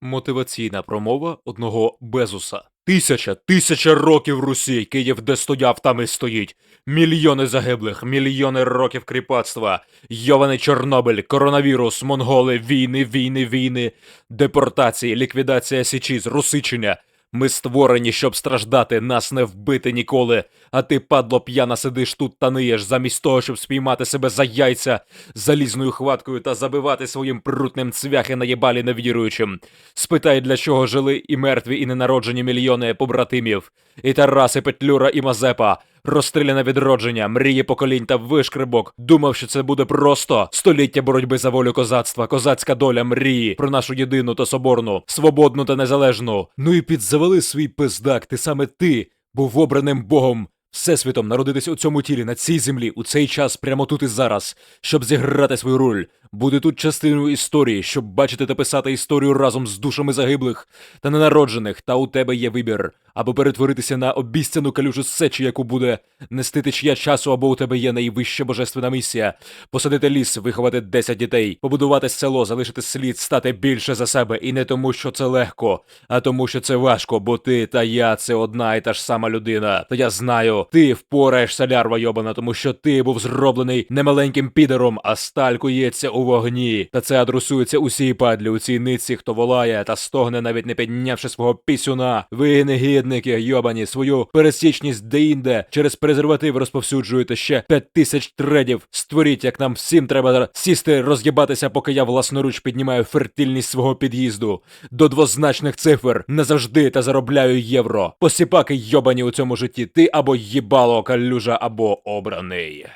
Мотиваційна промова одного Безуса. Тисяча, тисяча років Русі, Київ де стояв, там і стоїть. Мільйони загиблих, мільйони років кріпацтва, йований Чорнобиль, коронавірус, монголи, війни, війни, війни, депортації, ліквідація січі, русичення. Ми створені, щоб страждати, нас не вбити ніколи. А ти, падло п'яна, сидиш тут та ниєш, замість того, щоб спіймати себе за яйця залізною хваткою та забивати своїм прутним цвяхи на єбалі невіруючим. Спитай, для чого жили і мертві, і ненароджені мільйони побратимів. І Тараси, Петлюра, і Мазепа. Розстріляне відродження, мрії поколінь та вишкребок. Думав, що це буде просто століття боротьби за волю козацтва, козацька доля, мрії про нашу єдину та соборну, свободну та незалежну. Ну і підзавали свій пиздак, ти саме ти був обраним Богом. Всесвітом народитись у цьому тілі на цій землі у цей час прямо тут і зараз, щоб зіграти свою роль, бути тут частиною історії, щоб бачити та писати історію разом з душами загиблих та ненароджених. Та у тебе є вибір або перетворитися на обіцяну калюжу сечі, яку буде нести течія часу, або у тебе є найвища божественна місія посадити ліс, виховати 10 дітей, побудувати село, залишити слід, стати більше за себе, і не тому, що це легко, а тому, що це важко, бо ти та я це одна і та ж сама людина. Та я знаю, ти впораєшся, лярва йобана, тому що ти був зроблений не маленьким підером, а сталь кується у вогні. Та це адресується усій падлі, у цій ниці, хто волає та стогне, навіть не піднявши свого пісюна. Ви негідники, йобані, свою пересічність деінде через презерватив розповсюджуєте ще п'ять тисяч тредів. Створіть, як нам всім треба сісти, роз'єбатися, поки я власноруч піднімаю фертильність свого під'їзду до двозначних цифр назавжди та заробляю євро. Посіпаки йобані у цьому житті. Ти або їбало калюжа, або обраний.